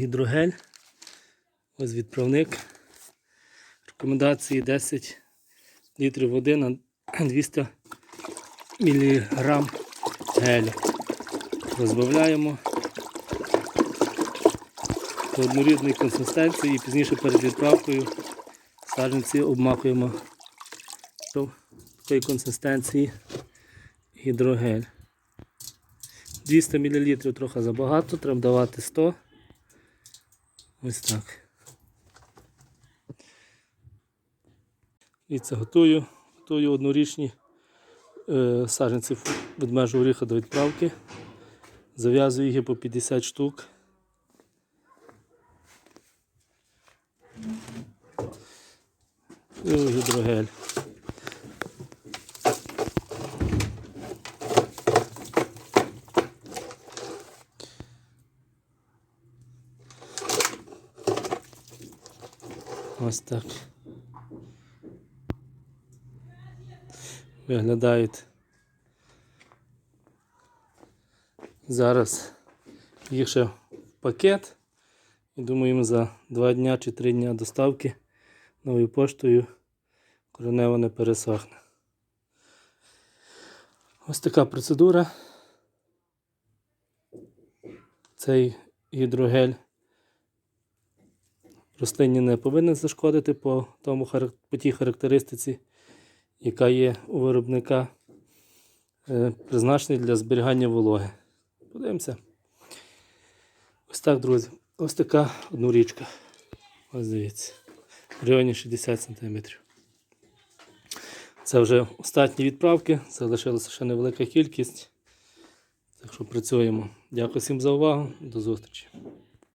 гідрогель. Ось відправник. Рекомендації 10 літрів води на 200 мг гелю. Розбавляємо до однорідної консистенції і пізніше перед відправкою саджанці обмакуємо до такої консистенції гідрогель. 200 мл трохи забагато, треба давати 100. Ось так. І це готую. Готую однорічні е, саджанці ведмежого оріха до відправки. Зав'язую їх по 50 штук. І гідрогель. Ось так. Виглядають. Зараз їх ще в пакет. І думаємо за 2 дня чи 3 дня доставки новою поштою коренево не пересохне. Ось така процедура. Цей гідрогель рослині не повинен зашкодити по, тому, по тій характеристиці, яка є у виробника, е, призначений для зберігання вологи. Подивимося. Ось так, друзі. Ось така однорічка. Ось дивіться. В районі 60 см. Це вже остатні відправки. Залишилася ще невелика кількість. Так що працюємо. Дякую всім за увагу. До зустрічі.